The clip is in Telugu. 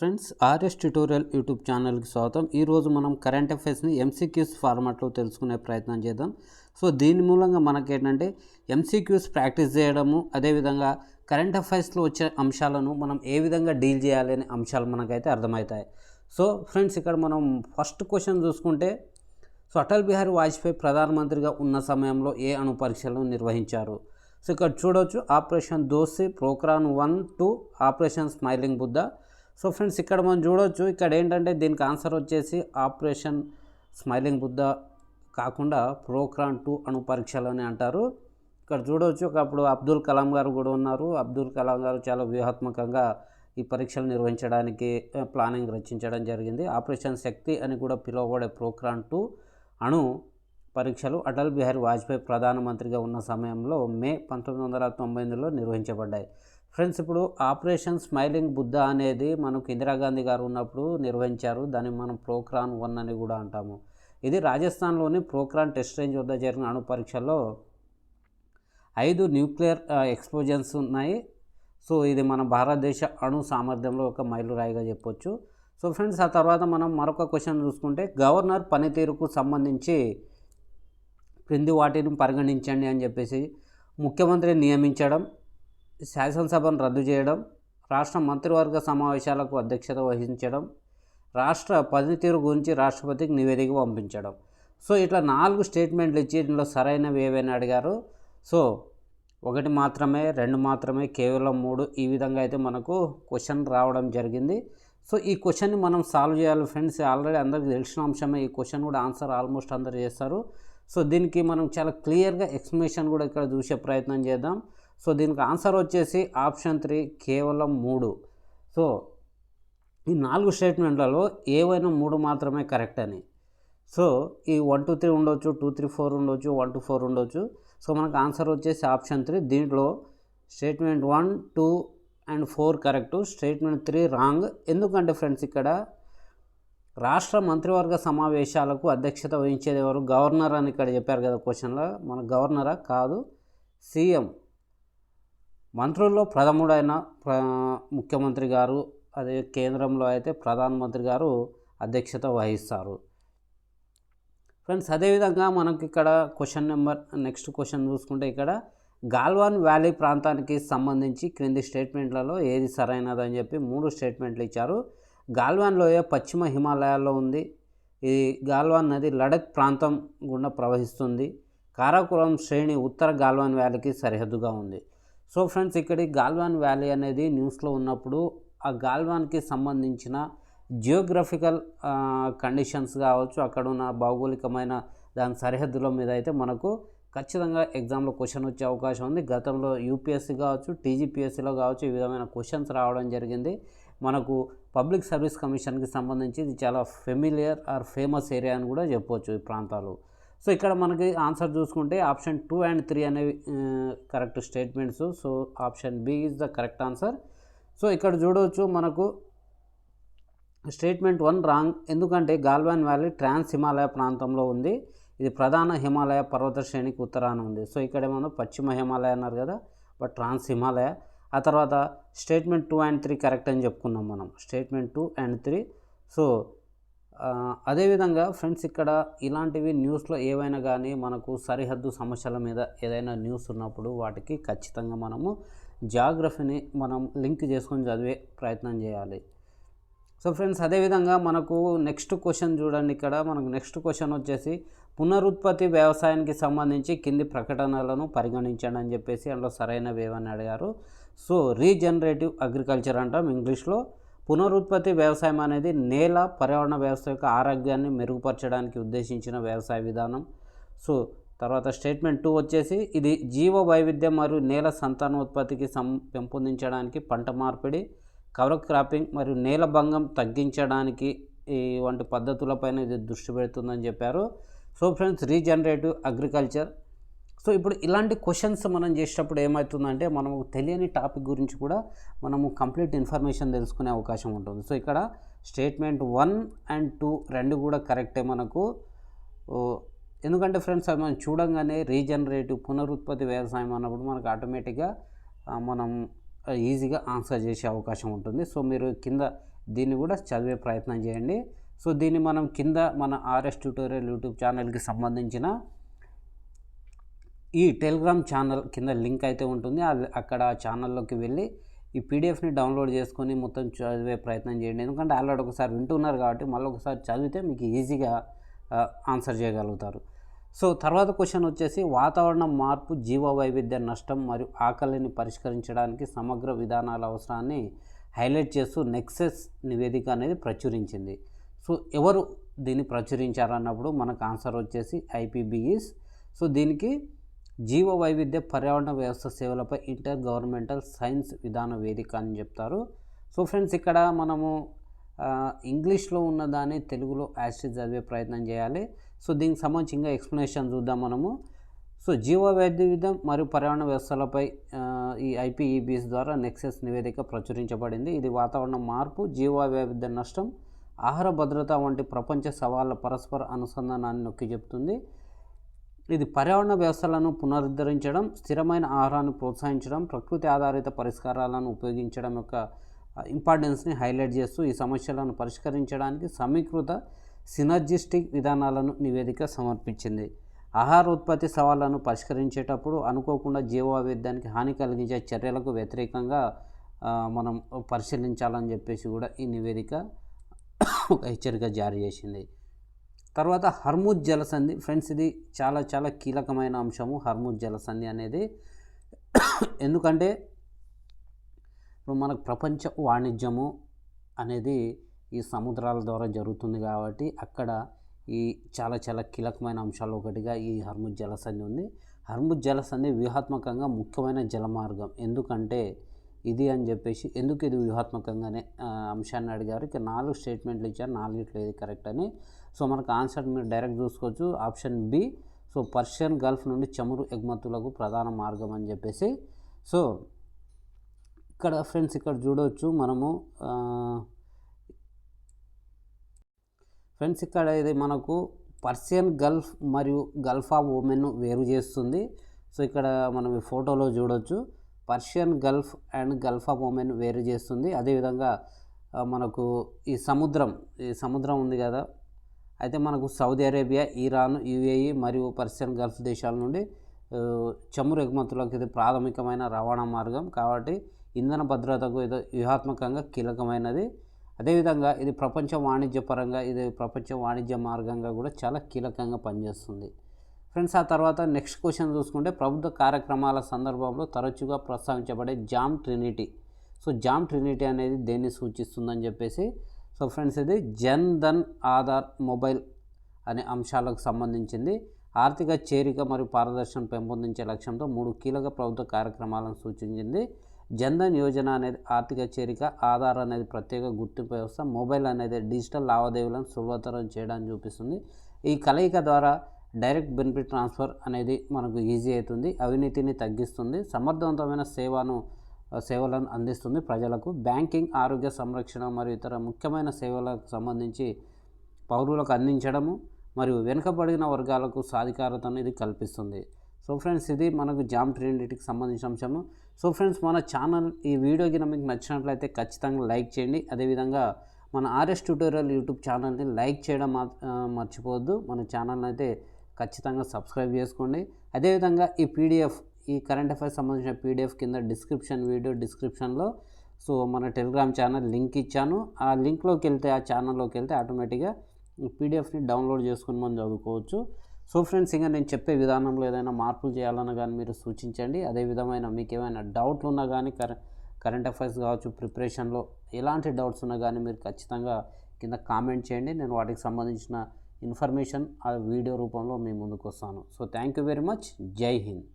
ఫ్రెండ్స్ ఆర్ఎస్ ట్యూటోరియల్ యూట్యూబ్ ఛానల్కి స్వాగతం. ఈరోజు మనం కరెంట్ అఫైర్స్ని ఎంసీక్యూస్ ఫార్మాట్లో తెలుసుకునే ప్రయత్నం చేద్దాం. సో దీని మూలంగా మనకి ఏంటంటే ఎంసీక్యూస్ ప్రాక్టీస్ చేయడము అదేవిధంగా కరెంట్ అఫైర్స్లో వచ్చే అంశాలను మనం ఏ విధంగా డీల్ చేయాలి అనే అంశాలు మనకైతే అర్థమవుతాయి. సో ఫ్రెండ్స్ ఇక్కడ మనం ఫస్ట్ క్వశ్చన్ చూసుకుంటే సో అటల్ బిహారీ వాజ్పేయి ప్రధానమంత్రిగా ఉన్న సమయంలో ఏ అణు పరీక్షలను నిర్వహించారు? సో ఇక్కడ చూడవచ్చు operation దోసి Pokhran one two operation smiling Buddha so friends ఇక్కడ మనం చూడవచ్చు ఇక్కడ ఏంటంటే దీనికి ఆన్సర్ వచ్చేసి ఆపరేషన్ స్మైలింగ్ బుద్ధ కాకుండా ప్రోక్రాన్ టూ అణు పరీక్షలు అని అంటారు. ఇక్కడ చూడవచ్చు ఒకప్పుడు అబ్దుల్ కలాం గారు కూడా ఉన్నారు. అబ్దుల్ కలాం గారు చాలా వ్యూహాత్మకంగా ఈ పరీక్షలు నిర్వహించడానికి ప్లానింగ్ రచించడం జరిగింది. ఆపరేషన్ శక్తి అని కూడా పిలువబడే ప్రోక్రాన్ టూ అణు పరీక్షలు అటల్ బిహారీ వాజ్పేయి ప్రధానమంత్రిగా ఉన్న సమయంలో మే పంతొమ్మిది వందల తొంభై ఎనిమిదిలో నిర్వహించబడ్డాయి. ఫ్రెండ్స్ ఇప్పుడు ఆపరేషన్ స్మైలింగ్ బుద్ధ అనేది మనకు ఇందిరాగాంధీ గారు ఉన్నప్పుడు నిర్వహించారు. దాన్ని మనం ప్రోక్రాన్ వన్ అని కూడా అంటాము. ఇది రాజస్థాన్లోని ప్రోక్రాన్ టెస్ట్ రేంజ్ వద్ద జరిగిన అణు పరీక్షలో ఐదు న్యూక్లియర్ ఎక్స్ప్లోజన్స్ ఉన్నాయి. సో ఇది మన భారతదేశ అణు సామర్థ్యంలో ఒక మైలురాయిగా చెప్పొచ్చు. సో ఫ్రెండ్స్ ఆ తర్వాత మనం మరొక క్వశ్చన్ చూసుకుంటే గవర్నర్ పనితీరుకు సంబంధించి క్రింది వాటిని పరిగణించండి అని చెప్పేసి ముఖ్యమంత్రిని నియమించడం శాసనసభను రద్దు చేయడం రాష్ట్ర మంత్రివర్గ సమావేశాలకు అధ్యక్షత వహించడం రాష్ట్ర పనితీరు గురించి రాష్ట్రపతికి నివేదిక పంపించడం. సో ఇట్లా నాలుగు స్టేట్మెంట్లు ఇచ్చి దీనిలో సరైనవి ఏవైనా అడిగారు. సో ఒకటి మాత్రమే రెండు మాత్రమే కేవలం మూడు. ఈ విధంగా అయితే మనకు క్వశ్చన్ రావడం జరిగింది. సో ఈ క్వశ్చన్ని మనం సాల్వ్ చేయాలి ఫ్రెండ్స్. ఆల్రెడీ అందరికీ తెలిసిన అంశమే. ఈ క్వశ్చన్ కూడా ఆన్సర్ ఆల్మోస్ట్ అందరు చేస్తారు. సో దీనికి మనం చాలా క్లియర్గా ఎక్స్ప్లెనేషన్ కూడా ఇక్కడ చూసే ప్రయత్నం చేద్దాం. సో దీనికి ఆన్సర్ వచ్చేసి ఆప్షన్ త్రీ కేవలం మూడు. సో ఈ నాలుగు స్టేట్మెంట్లలో ఏవైనా మూడు మాత్రమే కరెక్ట్ అని. సో ఈ వన్ టూ త్రీ ఉండొచ్చు టూ త్రీ ఫోర్ ఉండొచ్చు వన్ టూ ఫోర్ ఉండొచ్చు. సో మనకు ఆన్సర్ వచ్చేసి ఆప్షన్ త్రీ. దీంట్లో statement one two and four correct statement three wrong. ఎందుకంటే ఫ్రెండ్స్ ఇక్కడ రాష్ట్ర మంత్రివర్గ సమావేశాలకు అధ్యక్షత వహించేది ఎవరు? గవర్నర్ అని ఇక్కడ చెప్పారు కదా క్వశ్చన్లో. మన గవర్నరా? కాదు. సీఎం. మంత్రుల్లో ప్రథముడైన ప్ర ముఖ్యమంత్రి గారు అదే కేంద్రంలో అయితే ప్రధానమంత్రి గారు అధ్యక్షత వహిస్తారు. ఫ్రెండ్స్ అదేవిధంగా మనకి ఇక్కడ క్వశ్చన్ నెంబర్ నెక్స్ట్ క్వశ్చన్ చూసుకుంటే ఇక్కడ గాల్వాన్ వ్యాలీ ప్రాంతానికి సంబంధించి క్రింది స్టేట్మెంట్లలో ఏది సరైనదని చెప్పి మూడు స్టేట్మెంట్లు ఇచ్చారు. గాల్వాన్ లోయ పశ్చిమ హిమాలయాల్లో ఉంది. ఈ గాల్వాన్ నది లడక్ ప్రాంతం గుండా ప్రవహిస్తుంది. కారాకురం శ్రేణి ఉత్తర గాల్వాన్ వ్యాలీకి సరిహద్దుగా ఉంది. సో ఫ్రెండ్స్ ఇక్కడ ఈ గాల్వాన్ వ్యాలీ అనేది న్యూస్లో ఉన్నప్పుడు ఆ గాల్వాన్కి సంబంధించిన జియోగ్రఫికల్ కండిషన్స్ కావచ్చు అక్కడ ఉన్న భౌగోళికమైన దాని సరిహద్దుల మీద అయితే మనకు ఖచ్చితంగా ఎగ్జామ్లో క్వశ్చన్ వచ్చే అవకాశం ఉంది. గతంలో యూపీఎస్సీ కావచ్చు టీజీపీఎస్సీలో కావచ్చు ఈ విధమైన క్వశ్చన్స్ రావడం జరిగింది. మనకు పబ్లిక్ సర్వీస్ కమిషన్కి సంబంధించి ఇది చాలా ఫెమిలియర్ ఆర్ ఫేమస్ ఏరియా అని కూడా చెప్పవచ్చు ఈ ప్రాంతాలు. సో ఇక్కడ మనకి ఆన్సర్ చూసుకుంటే ఆప్షన్ టూ అండ్ త్రీ అనేవి correct statements. So option B is the correct answer. So ఇక్కడ చూడవచ్చు మనకు స్టేట్మెంట్ వన్ రాంగ్ ఎందుకంటే గాల్వాన్ వ్యాలీ ట్రాన్స్ హిమాలయ ప్రాంతంలో ఉంది. ఇది ప్రధాన హిమాలయ పర్వత శ్రేణికి ఉత్తరాన ఉంది. సో ఇక్కడ ఏమన్నా పశ్చిమ హిమాలయ అన్నారు కదా బట్ ట్రాన్స్ హిమాలయ. ఆ తర్వాత statement two and three correct అని చెప్పుకున్నాం మనం. Statement two and three. So అదేవిధంగా ఫ్రెండ్స్ ఇక్కడ ఇలాంటివి న్యూస్లో ఏవైనా కానీ మనకు సరిహద్దు సమస్యల మీద ఏదైనా న్యూస్ ఉన్నప్పుడు వాటికి ఖచ్చితంగా మనము జాగ్రఫీని మనం లింక్ చేసుకొని చదివే ప్రయత్నం చేయాలి. సో ఫ్రెండ్స్ అదేవిధంగా మనకు నెక్స్ట్ క్వశ్చన్ చూడండి ఇక్కడ. మనకు నెక్స్ట్ క్వశ్చన్ వచ్చేసి పునరుత్పత్తి వ్యవసాయానికి సంబంధించి కింది ప్రకటనలను పరిగణించండి అని చెప్పేసి అందులో సరైనవి ఏమని అడిగారు. సో రీజనరేటివ్ అగ్రికల్చర్ అంటాం ఇంగ్లీష్లో. పునరుత్పత్తి వ్యవసాయం అనేది నేల పర్యావరణ వ్యవస్థ యొక్క ఆరోగ్యాన్ని మెరుగుపరచడానికి ఉద్దేశించిన వ్యవసాయ విధానం. సో తర్వాత స్టేట్మెంట్ టూ వచ్చేసి ఇది జీవ వైవిధ్యం మరియు నేల సంతానోత్పత్తికి సం పెంపొందించడానికి పంట మార్పిడి కవర్ క్రాపింగ్ మరియు నేల భంగం తగ్గించడానికి ఈ వంటి పద్ధతులపైన ఇది దృష్టి పెడుతుందని చెప్పారు. So friends regenerative agriculture so ఇప్పుడు ఇలాంటి క్వశ్చన్స్ మనం చేసేటప్పుడు ఏమవుతుందంటే మనము తెలియని టాపిక్ గురించి కూడా మనము కంప్లీట్ ఇన్ఫర్మేషన్ తెలుసుకునే అవకాశం ఉంటుంది. సో ఇక్కడ స్టేట్మెంట్ వన్ అండ్ టూ రెండు కూడా కరెక్టే మనకు. ఎందుకంటే ఫ్రెండ్స్ అవి మనం చూడంగానే రీజనరేటివ్ పునరుత్పత్తి వ్యవసాయం అన్నప్పుడు మనకు ఆటోమేటిక్గా మనం ఈజీగా ఆన్సర్ చేసే అవకాశం ఉంటుంది. సో మీరు కింద దీన్ని కూడా చదివే ప్రయత్నం చేయండి. సో దీన్ని మనం కింద మన ఆర్ఎస్ ట్యూటోరియల్ యూట్యూబ్ ఛానల్కి సంబంధించిన ఈ టెలిగ్రామ్ ఛానల్ కింద లింక్ అయితే ఉంటుంది. అక్కడ ఛానల్లోకి వెళ్ళి ఈ పీడిఎఫ్ని డౌన్లోడ్ చేసుకొని మొత్తం చదివే ప్రయత్నం చేయండి. ఎందుకంటే ఆల్రెడీ ఒకసారి వింటున్నారు కాబట్టి మళ్ళీ ఒకసారి చదివితే మీకు ఈజీగా ఆన్సర్ చేయగలుగుతారు. సో తర్వాత క్వశ్చన్ వచ్చేసి వాతావరణ మార్పు జీవ వైవిధ్య నష్టం మరియు ఆకలిని పరిష్కరించడానికి సమగ్ర విధానాల అవసరాన్ని హైలైట్ చేస్తూ నెక్సెస్ నివేదిక అనేది ప్రచురించింది. సో ఎవరు దీన్ని ప్రచురించారన్నప్పుడు మనకు ఆన్సర్ వచ్చేసి ఐపీబీఈస్. సో దీనికి జీవ వైవిధ్య పర్యావరణ వ్యవస్థ సేవలపై ఇంటర్ గవర్నమెంటల్ సైన్స్ విధాన వేదిక అని చెప్తారు. సో ఫ్రెండ్స్ ఇక్కడ మనము ఇంగ్లీష్లో ఉన్నదాన్ని తెలుగులో యాసిడ్ చదివే ప్రయత్నం చేయాలి. సో దీనికి సంబంధించి ఇంకా ఎక్స్ప్లెనేషన్ చూద్దాం మనము. సో జీవ వైద్యం మరియు పర్యావరణ వ్యవస్థలపై ఈ ఐపీఈబీస్ ద్వారా నెక్సెస్ నివేదిక ప్రచురించబడింది. ఇది వాతావరణ మార్పు జీవ వైవిధ్య నష్టం ఆహార భద్రత వంటి ప్రపంచ సవాళ్ళ పరస్పర అనుసంధానాన్ని నొక్కి చెప్తుంది. ఇది పర్యావరణ వ్యవస్థలను పునరుద్ధరించడం స్థిరమైన ఆహారాన్ని ప్రోత్సహించడం ప్రకృతి ఆధారిత పరిష్కారాలను ఉపయోగించడం యొక్క ఇంపార్టెన్స్ని హైలైట్ చేస్తూ ఈ సమస్యలను పరిష్కరించడానికి సమీకృత సినర్జిస్టిక్ విధానాలను నివేదిక సమర్పించింది. ఆహార ఉత్పత్తి సవాళ్ళను పరిష్కరించేటప్పుడు అనుకోకుండా జీవవైవిధ్యానికి హాని కలిగించే చర్యలకు వ్యతిరేకంగా మనం పరిశీలించాలని చెప్పేసి కూడా ఈ నివేదిక ఒక హెచ్చరిక జారీ చేసింది. తర్వాత హర్ముజ్ జలసంధి. ఫ్రెండ్స్ ఇది చాలా చాలా కీలకమైన అంశము. హర్ముజ్ జలసంధి అనేది ఎందుకంటే ఇప్పుడు మనకు ప్రపంచ వాణిజ్యము అనేది ఈ సముద్రాల ద్వారా జరుగుతుంది కాబట్టి అక్కడ ఈ చాలా చాలా కీలకమైన అంశాలు ఒకటిగా ఈ హర్ముజ్ జలసంధి ఉంది. హర్ముజ్ జలసంధి వ్యూహాత్మకంగా ముఖ్యమైన జలమార్గం. ఎందుకంటే ఇది అని చెప్పేసి ఎందుకు ఇది వ్యూహాత్మకంగానే అంశాన్ని అడిగారు. ఇక నాలుగు స్టేట్మెంట్లు ఇచ్చారు. నాలుగిట్లో ఇది కరెక్ట్ అని. సో మనకు ఆన్సర్ మీరు డైరెక్ట్ చూసుకోవచ్చు. Option B so Persian Gulf నుండి చమురు ఎగుమతులకు ప్రధాన మార్గం అని చెప్పేసి. సో ఇక్కడ ఫ్రెండ్స్ ఇక్కడ చూడవచ్చు మనము ఫ్రెండ్స్ ఇక్కడ ఇది మనకు పర్షియన్ గల్ఫ్ మరియు గల్ఫ్ ఆఫ్ ఉమెన్ వేరు చేస్తుంది. సో ఇక్కడ మనం ఈ ఫోటోలో చూడవచ్చు Persian Gulf and Gulf of Oman వేరు చేస్తుంది. అదేవిధంగా మనకు ఈ సముద్రం ఈ సముద్రం ఉంది కదా అయితే మనకు సౌదీ అరేబియా ఇరాన్ యుఏఈ మరియు పర్షియన్ గల్ఫ్ దేశాల నుండి చమురు ఎగుమతులకు ఇది ప్రాథమికమైన రవాణా మార్గం. కాబట్టి ఇంధన భద్రతకు ఇది వ్యూహాత్మకంగా కీలకమైనది. అదేవిధంగా ఇది ప్రపంచ వాణిజ్య పరంగా ఇది ప్రపంచ వాణిజ్య మార్గంగా కూడా చాలా కీలకంగా పనిచేస్తుంది. ఫ్రెండ్స్ ఆ తర్వాత నెక్స్ట్ క్వశ్చన్ చూసుకుంటే ప్రభుత్వ కార్యక్రమాల సందర్భంలో తరచుగా ప్రస్తావించబడే JAM trinity. So JAM trinity అనేది దేన్ని సూచిస్తుందని చెప్పేసి సో ఫ్రెండ్స్ ఇది జన్ ధన్ ఆధార్ మొబైల్ అనే అంశాలకు సంబంధించింది. ఆర్థిక చేరిక మరియు పారదర్శనం పెంపొందించే లక్ష్యంతో మూడు కీలక ప్రభుత్వ కార్యక్రమాలను సూచించింది. జన్ధన్ యోజన అనేది ఆర్థిక చేరిక ఆధార్ అనేది ప్రత్యేక గుర్తింపు వ్యవస్థ మొబైల్ అనేది డిజిటల్ లావాదేవీలను సులభతరం చేయడానికి చూపిస్తుంది. ఈ కలయిక ద్వారా డైరెక్ట్ బెనిఫిట్ ట్రాన్స్ఫర్ అనేది మనకు ఈజీ అవుతుంది అవినీతిని తగ్గిస్తుంది సమర్థవంతమైన సేవను సేవలను అందిస్తుంది ప్రజలకు. బ్యాంకింగ్ ఆరోగ్య సంరక్షణ మరియు ఇతర ముఖ్యమైన సేవలకు సంబంధించి పౌరులకు అందించడము మరియు వెనుకబడిన వర్గాలకు సాధికారతను ఇది కల్పిస్తుంది. సో ఫ్రెండ్స్ ఇది మనకు జామ్ ట్రినిటీకి సంబంధించిన అంశము. సో ఫ్రెండ్స్ మన ఛానల్ ఈ వీడియో కింద మీకు నచ్చినట్లయితే ఖచ్చితంగా లైక్ చేయండి. అదేవిధంగా మన ఆర్ఎస్ ట్యూటోరియల్ యూట్యూబ్ ఛానల్ని లైక్ చేయడం మర్చిపోవద్దు. మన ఛానల్ని అయితే ఖచ్చితంగా సబ్స్క్రైబ్ చేసుకోండి. అదేవిధంగా ఈ పీడిఎఫ్ ఈ కరెంట్ అఫైర్స్ సంబంధించిన పీడిఎఫ్ కింద డిస్క్రిప్షన్ వీడియో డిస్క్రిప్షన్లో సో మన టెలిగ్రామ్ ఛానల్ లింక్ ఇచ్చాను. ఆ లింక్లోకి వెళ్తే ఆ ఛానల్లోకి వెళ్తే ఆటోమేటిక్గా పీడిఎఫ్ని డౌన్లోడ్ చేసుకుని మనం చదువుకోవచ్చు. సో ఫ్రెండ్స్ ఇంకా నేను చెప్పే విధానంలో ఏదైనా మార్పులు చేయాలన్నా కానీ మీరు సూచించండి. అదే విధమైన మీకు ఏమైనా డౌట్లు ఉన్నా కానీ కరెంట్ అఫైర్స్ కావచ్చు ప్రిపరేషన్లో ఎలాంటి డౌట్స్ ఉన్నా కానీ మీరు ఖచ్చితంగా కింద కామెంట్ చేయండి. నేను వాటికి సంబంధించిన ఇన్ఫర్మేషన్ ఆ వీడియో రూపంలో మీ ముందుకు వస్తాను. So thank you very much జై హింద్.